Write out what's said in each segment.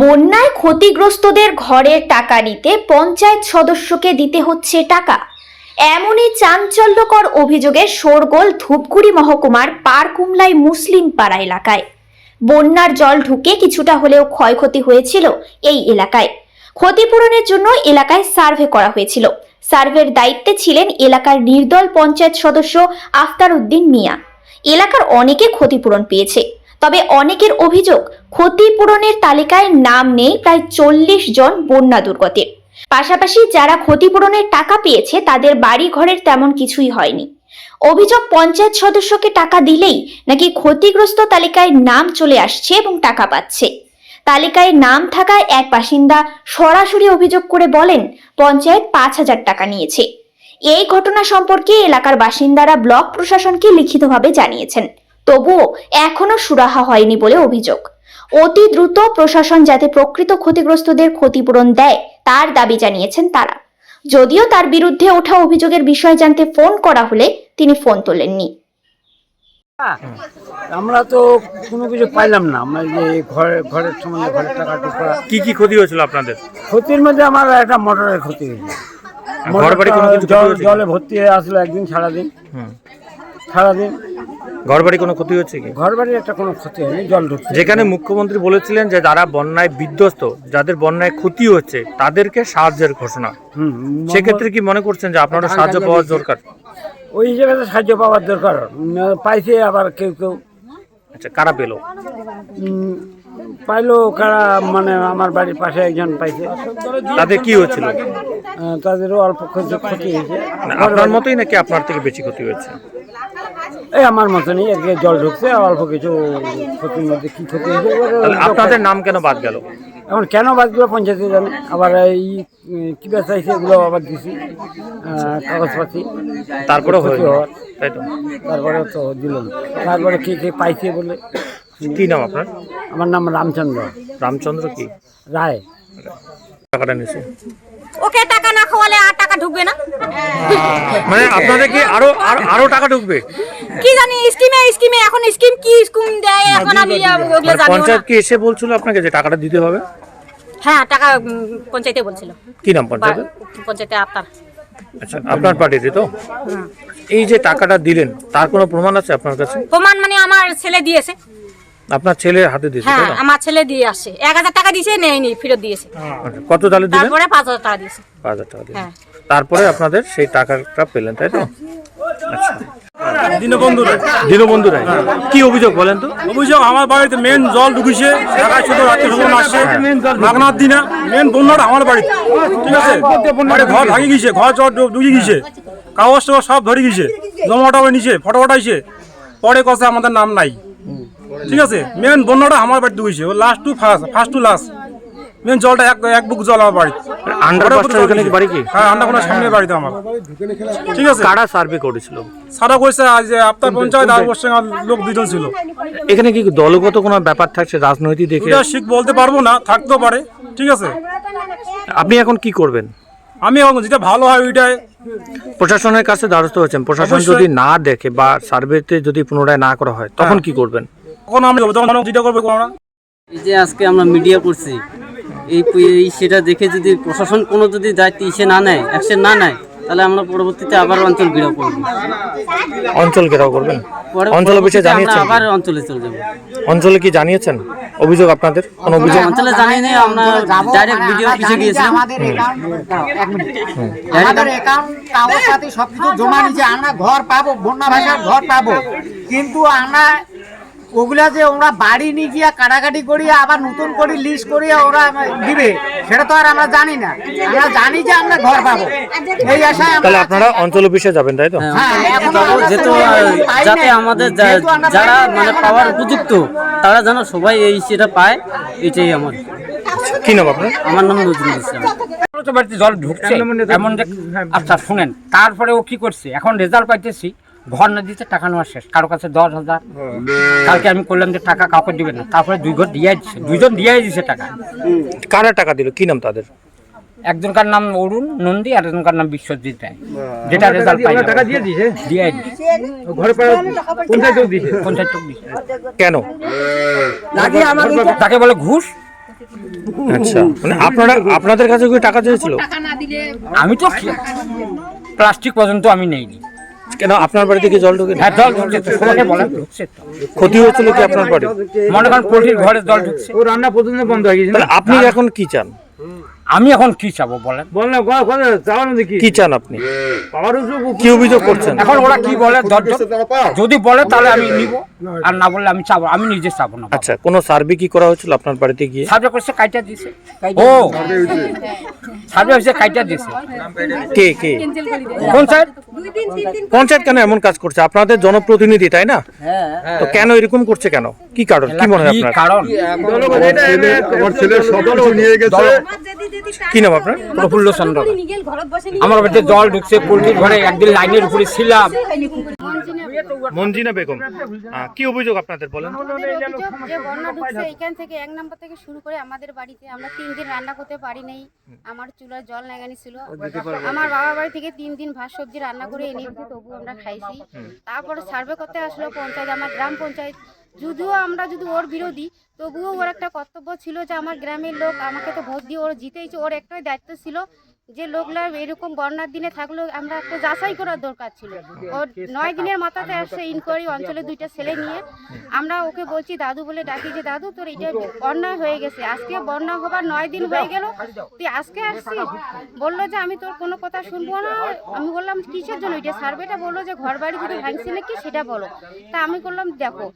বন্যায় ক্ষতিগ্রস্তদের ঘরের টাকা নিতে পঞ্চায়েত সদস্যকে দিতে হচ্ছে টাকা। এমনই চাঞ্চল্যকর অভিযোগে শোরগোল ধূপগুড়ি মহকুমার পারকুমলাই মুসলিম পাড়া এলাকায়। বন্যার জল ঢুকে কিছুটা হলেও ক্ষয়ক্ষতি হয়েছিল এই এলাকায়। ক্ষতিপূরণের জন্য এলাকায় সার্ভে করা হয়েছিল। সার্ভের দায়িত্বে ছিলেন এলাকার নির্দল পঞ্চায়েত সদস্য আফতার উদ্দিন মিয়া। এলাকার অনেকে ক্ষতিপূরণ পেয়েছে। তবে অনেকের অভিযোগ ক্ষতিপূরণের তালিকায় নাম নেই প্রায় চল্লিশ জন বন্যা দুর্গতের পাশাপাশি যারা ক্ষতিপূরণের টাকা পেয়েছে, তাদের বাড়ি ঘরের তেমন কিছুই হয়নি। অভিযোগ পঞ্চায়েত সদস্যকে টাকা দিলেই নাকি ক্ষতিগ্রস্ত তালিকায় নাম চলে আসছে এবং টাকা পাচ্ছে। তালিকায় নাম থাকায় এক বাসিন্দা সরাসরি অভিযোগ করে বলেন, পঞ্চায়েত পাঁচ হাজার টাকা নিয়েছে। এই ঘটনা সম্পর্কে এলাকার বাসিন্দারা ব্লক প্রশাসনকে লিখিতভাবে জানিয়েছেন। তবুও এখনও সুরাহা হয়নি বলে অভিযোগ। অতি দ্রুত প্রশাসন যাতে প্রকৃত ক্ষতিগ্রস্তদের ক্ষতিপূরণ দেয় তার দাবি জানিয়েছেন তারা। যদিও তার বিরুদ্ধে ওঠা অভিযোগের বিষয় জানতে ফোন করা হলে তিনি ফোন তোলেননি। আমরা তো কোনো কিছু পাইলাম না। আমরা যে ঘরে ঘরের সম্বন্ধে ঘরের টাকা টুকরা কি কি ক্ষতি হয়েছিল আপনাদের? ক্ষতির মধ্যে আমার একটা মোটরের ক্ষতি হয়েছে। ঘর বাড়ি কোনো কিছু ক্ষতি জল- হয়েছে? জলে ভর্তি হয়ে আসলো একদিন সারাদিন। সারাদিন ঘর বাড়ি কোনো ক্ষতি হচ্ছে কি? ঘর বাড়ির একটা কোনো ক্ষতি হয়নি জল ঢুকছে। যেখানে মুখ্যমন্ত্রী বলেছিলেন যে যারা বন্যায় বিধ্বস্ত যাদের বন্যায় ক্ষতি হচ্ছে তাদেরকে সাহায্যের ঘোষণা। হুম সেক্ষেত্রে কি মনে করছেন যে আপনারা সাহায্য পাওয়ার দরকার? ওই হিসেবে তো সাহায্য পাওয়ার দরকার। উম, পাইছে আবার কেউ কেউ। আচ্ছা কারা পেল? উম, পাইলো কারা মানে আমার বাড়ির পাশে একজন পাইছে। তাদের কি হচ্ছিল আহ, তাদেরও অল্প ক্ষতি ক্ষতি হয়েছে। আপনার মতোই নাকি আপনার থেকে বেশি ক্ষতি হয়েছে? এই আমার মতনই একে জল ঢুকছে অল্প কিছু ক্ষতির মধ্যে কি ক্ষতি হয়েছে আপনাদের নাম কেন বাদ গেল? এখন কেন বাদগুলো পঞ্চায়েতে জানে আবার এই কি চাইছে এগুলো আবার দিছি কাগজপাতি। তারপরে ক্ষতি গেল হওয়ার। তাই তো। তারপরে তো দিল তারপরে কে কে পাইছে বলে? কি নাম আপনার? আমার নাম রামচন্দ্র। রামচন্দ্র কি? রায়। টাকাটা নিয়েছে। ওকে টাকা না খাওয়ালে আর টাকা ঢুকবে না? মানে আপনাদের কি আরও আরো- আরও টাকা ঢুকবে? কি জানি স্কিমে স্কিমে এখন স্কিম কি স্কিম দেয় এখন আমি ওগুলো মানে জানি পঞ্চায়েত কি এসে বলছিল আপনাকে যে টাকাটা দিতে হবে? হ্যাঁ টাকা পঞ্চায়েতে বলছিল। কি নাম পঞ্চায়েত পঞ্চায়েতে আপনার। আচ্ছা আপনার পার্টিতে তো? এই যে টাকাটা দিলেন তার কোনো প্রমাণ আছে আপনার কাছে? প্রমাণ মানে আমার ছেলে দিয়েছে। আপনার ছেলের হাতে দিয়েছে হ্যাঁ আমার ছেলে দিয়ে আসছে এক হাজার টাকা দিয়েছে নেয়নি ফেরত দিয়েছে। আচ্ছা, কত তাহলে দিলেন? তারপরে পাঁচ হাজার টাকা দিয়েছে। পাঁচ হাজার টাকা হ্যাঁ। তারপরে আপনাদের সেই টাকাটা পেলেন তাই তো? আচ্ছা দীনবন্ধু রায়। দীনবন্ধু রায় কি অভিযোগ বলেন তো? অভিযোগ আমার বাড়িতে মেন জল ঢুকিছে রাত্রে আসছে দিনা মেন বন্যাটা আমার বাড়িতে। ঠিক আছে? ঘর ভাঙি গেছে ঘর ঢুকে গেছে কাগজ টাগজ সব ধরে গেছে জমাটা নিচে ফটো ফটাইছে পরে কষে আমাদের নাম নাই। ঠিক আছে? মেন বন্যাটা আমার বাড়িতে ঢুকেছে last to first first to last জলটা এক এক বুক জল আমার বাড়িতে। আন্ডারপাসটার ওখানে কি বাড়ি কি? হ্যাঁ আন্ডারপাসের সামনে বাড়িতে আমার। ঠিক আছে? কারা সার্ভে করেছিল? সারা কইছে আজ আপনার পঞ্চায়েত আর সঙ্গে লোক দুজন ছিল। এখানে কি দলগত কোনো ব্যাপার থাকছে রাজনৈতিক দেখে এটা ঠিক বলতে পারব না থাকতেও পারে। ঠিক আছে? আপনি এখন কি করবেন? আমি এখন যেটা ভালো হয় ওইটাই। প্রশাসনের কাছে দ্বারস্থ হয়েছেন। প্রশাসন যদি না দেখে বা সার্ভেতে যদি পুনরায় না করা হয় তখন কি করবেন? তখন আমি তখন যেটা করব আমরা এই যে আজকে আমরা মিডিয়া করছি এই এই সেটা দেখে যদি প্রশাসন কোনো যদি দায়িত্ব ইসে না নেয় অ্যাকশন না নেয় তাহলে আমরা পরবর্তীতে আবার অঞ্চল ঘেরাও করব। অঞ্চল ঘেরাও করবেন? অঞ্চল অফিসে জানিয়েছেন আবার অঞ্চলে চলে যাব। অঞ্চলে কি জানিয়েছেন? অভিযোগ আপনাদের? কোন অভিযোগ? অঞ্চলে জানিয়ে নেই আমরা ডাইরেক্ট ভিডিও অফিসে গিয়েছিলাম। আমাদের অ্যাকাউন্ট এক মিনিট। আমাদের অ্যাকাউন্ট কাগজপাতি সবকিছু জমা নিচ্ছে আমরা ঘর পাবো বন্যা ভাষার ঘর পাবো। কিন্তু আমরা ওগুলা যে ওরা বাড়ি নিয়ে গিয়া কাটাকাটি করিয়া আবার নতুন করে লিস্ট করিয়া ওরা দিবে সেটা তো আর আমরা জানি না। আমরা জানি যে আমরা ঘর পাবো। এই আশায় তাহলে আপনারা অঞ্চল অফিসে যাবেন তাই তো? হ্যাঁ, আমরা যেহেতু যাতে আমাদের যারা মানে পাওয়ার উপযুক্ত তারা যেন সবাই এই সেটা পায় এটাই আমার। কি নাম আপনার? আমার নাম নজরুল ইসলাম। বাড়িতে জল ঢুকছে এমন আচ্ছা শুনেন তারপরে ও কি করছে? এখন রেজাল্ট পাইতেছি। ঘর না দিতে টাকা নেওয়া শেষ। কারও কাছে দশ হাজার। কালকে আমি করলাম যে টাকা কাউকে দিবে না। তারপরে দুই ঘর দিয়ে দিচ্ছে দুইজন দিয়ে দিছে টাকা। কারা টাকা দিল? কি নাম তাদের? একজনকার নাম অরুণ নন্দী আর একজনকার নাম বিশ্বজিৎ রায়। যেটা রেজাল্ট পাই টাকা দিয়ে দিয়েছে? দিয়ে দিয়েছে। ঘরে পঞ্চায়েত দিয়েছে? পঞ্চায়েত দিয়েছে। কেন? তাকে বলে ঘুষ। আচ্ছা। মানে আপনারা আপনাদের কাছে কি টাকা চেয়েছিল? আমি তো প্লাস্টিক পর্যন্ত আমি নেইনি। কেন আপনার বাড়িতে কি জল ঢুকে হ্যাঁ জল ঢুকছে তো সবাইকে বলেন ঢুকছে তো। ক্ষতি হয়েছিল কি আপনার বাড়ি মনে করেন পোলট্রির ঘরে জল ঢুকছে। ও রান্না প্রতিদিন বন্ধ হয়ে গেছে। তাহলে আপনি এখন কি চান? আমি এখন কি চাবো বলেন? বল না ঘরে চাওয়ানো দেখি কি? চান আপনি? পাওয়ার কি অভিযোগ করছেন? এখন ওরা কি বলে? দশজন যদি বলে তাহলে আমি নিব। আর না বললে আমি চাবো আমি নিজে চাবো না। আচ্ছা কোনো সার্ভে কি করা হয়েছিল আপনার বাড়িতে গিয়ে? সার্ভে করছে কাইটা দিছে ও! সার্ভে হচ্ছে কাইটা দিছে। কে কে? পঞ্চায়েত কেন এমন কাজ করছে? আপনাদের জনপ্রতিনিধি তাই না? তো কেন এরকম করছে কেন? কি কারণ? কি মনে হয় আপনার? কারণ? আমার সব কিছু নিয়ে গেছে। কি নাম আপনার? প্রফুল্ল চন্দ্র। আমার বাড়িতে জল ঢুকছে পোলট্রির ঘরে একদিন লাইনের উপরে ছিলাম। মঞ্জিনা বেগম। কি অভিযোগ আপনাদের বলেন? যে বন্যা ঢুকছে এখান থেকে এক নম্বর থেকে শুরু করে আমাদের বাড়িতে আমরা তিন দিন রান্না করতে পারি নাই। আমার চুলার জল লাগানি ছিল। আমার বাবা বাড়ি থেকে তিন দিন ভাত সবজি রান্না করে এনে দিয়েছি তবু আমরা খাইছি। তারপরে সার্ভে করতে আসলো পঞ্চায়েত আমার গ্রাম পঞ্চায়েত। যদিও আমরা যদি ওর বিরোধী তবুও ওর একটা কর্তব্য ছিল যে আমার গ্রামের লোক আমাকে তো ভোট দিয়ে ওর জিতেইছে ওর একটাই দায়িত্ব ছিল যে লোকরা এরকম বন্যার দিনে থাকলেও আমরা একটা যাচাই করার দরকার ছিল। ও নয় দিনের মাথাতে আসছে ইনকোয়ারি অঞ্চলে দুইটা ছেলে নিয়ে। আমরা ওকে বলছি, দাদু বলে ডাকি যে, দাদু, তোর এটা অন্যায় হয়ে গেছে। আজকে বন্যা হবার নয় দিন হয়ে গেল। তুই আজকে আসছিস? বলল যে, আমি তোর কোনো কথা শুনব না। আমি বললাম, কিসের জন্য? এটা সার্ভেটা বলল যে, ঘর বাড়ি যদি ভাঙছে নাকি সেটা বলো। তা আমি করলাম দেখো,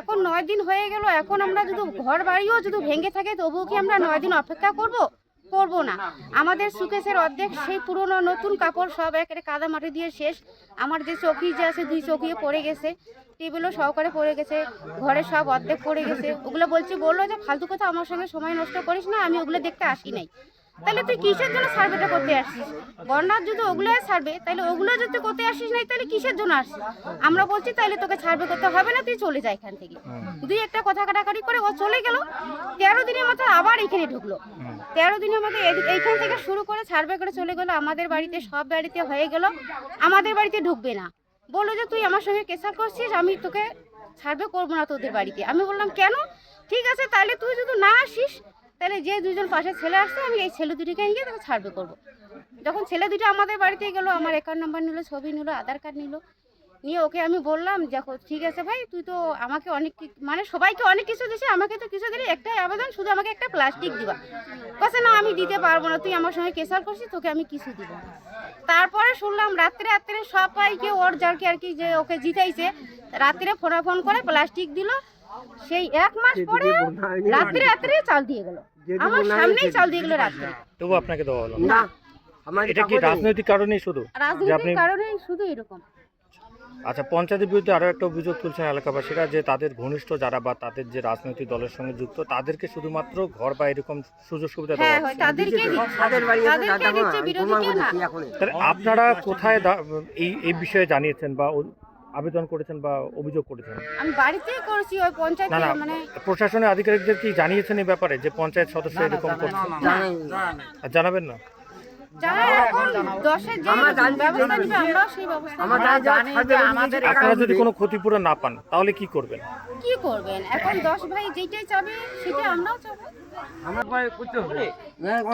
এখন নয় দিন হয়ে গেল। এখন আমরা যদি ঘর বাড়িও যদি ভেঙে থাকে, তবুও কি আমরা নয় দিন অপেক্ষা করব? করব না। আমাদের সুকেশের অর্ধেক সেই পুরনো নতুন কাপড় সব একেবারে কাদা মাটি দিয়ে শেষ। আমার যে চৌকি যে আছে দুই চৌকিয়ে পড়ে গেছে। টেবিলও সহকারে পড়ে গেছে ঘরে সব অর্ধেক পড়ে গেছে। ওগুলো বলছি বলল যে ফালতু কথা আমার সঙ্গে সময় নষ্ট করিস না আমি ওগুলো দেখতে আসি নাই। তাহলে তুই কিসের জন্য সার্ভেটা করতে আসছিস? বন্যার যদি ওগুলো সার্ভে তাহলে ওগুলো যদি করতে আসিস নাই তাহলে কিসের জন্য আসছিস? আমরা বলছি তাহলে তোকে সার্ভে করতে হবে না তুই চলে যা এখান থেকে। দুই একটা কথা কাটাকাটি করে ও চলে গেল। তেরো দিনের মাথায় আবার এখানে ঢুকলো। তেরো দিনের মধ্যে এদি- এইখান থেকে শুরু করে সার্ভে করে চলে গেলো। আমাদের বাড়িতে সব বাড়িতে হয়ে গেল। আমাদের বাড়িতে ঢুকবে না। বলল যে তুই আমার সঙ্গে কেসার করছিস আমি তোকে সার্ভে করব না তোদের বাড়িতে। আমি বললাম কেন? ঠিক আছে তাহলে তুই যদি না আসিস তাহলে যে দুজন পাশে ছেলে আসছে আমি এই ছেলে দুটিকে নিয়ে তাকে সার্ভে করব। যখন ছেলে দুটো আমাদের বাড়িতে গেলো আমার অ্যাকাউন্ট নাম্বার নিল ছবি নিল আধার কার্ড নিল নিয়ে ওকে আমি বললাম দেখো ঠিক আছে ভাই তুই তো আমাকে অনেক মানে সবাইকে অনেক কিছু দিছে আমাকে তো কিছু দিলি একটাই আবেদন শুধু আমাকে একটা প্লাস্টিক দিবা। কাছে না আমি দিতে পারব না তুই আমার সঙ্গে কেসার করছিস তোকে আমি কিছু দিব। তারপরে শুনলাম রাত্রে রাত্রে সবাইকে ওর যারকে আর কি যে ওকে জিতাইছে রাত্রে ফোনা ফোন করে প্লাস্টিক দিল। সেই এক মাস পরে রাত্রে রাত্রে চাল দিয়ে গেল। আমার সামনেই চাল দিয়ে গেল রাত্রে তবু আপনাকে দেওয়া হলো এটা কি রাজনৈতিক কারণেই শুধু? যে আপনি শুধু এরকম। আচ্ছা পঞ্চায়েতের বিরুদ্ধে আরও একটা অভিযোগ তুলছেন এলাকাবাসীরা যে তাদের ঘনিষ্ঠ যারা বা তাদের যে রাজনৈতিক দলের সঙ্গে যুক্ত তাদেরকে শুধুমাত্র ঘর বা এরকম সুযোগ সুবিধা দেওয়া হ্যাঁ হয় আপনারা কোথায় এই এই বিষয়ে জানিয়েছেন বা আবেদন করেছেন বা অভিযোগ করেছেন? আমি বাড়িতেই করছি ওই পঞ্চায়েত না না মানে প্রশাসনের আধিকারিকদের কি জানিয়েছেন এই ব্যাপারে যে পঞ্চায়েত সদস্য এরকম করছে? আর জানাবেন না? যারা এখন দশের যে ব্যবস্থা নিবে আমরাও সেই ব্যবস্থা নিবো। আপনারা যদি কোনো ক্ষতিপূরণ না পান তাহলে কি করবেন? কি করবেন? এখন দশ ভাই যেটাই চাবে সেটাই আমরাও চাবো।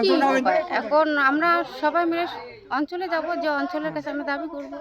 কি? উপায়? এখন আমরা সবাই মিলে অঞ্চলে যাব যে অঞ্চলের কাছে আমরা দাবি করব।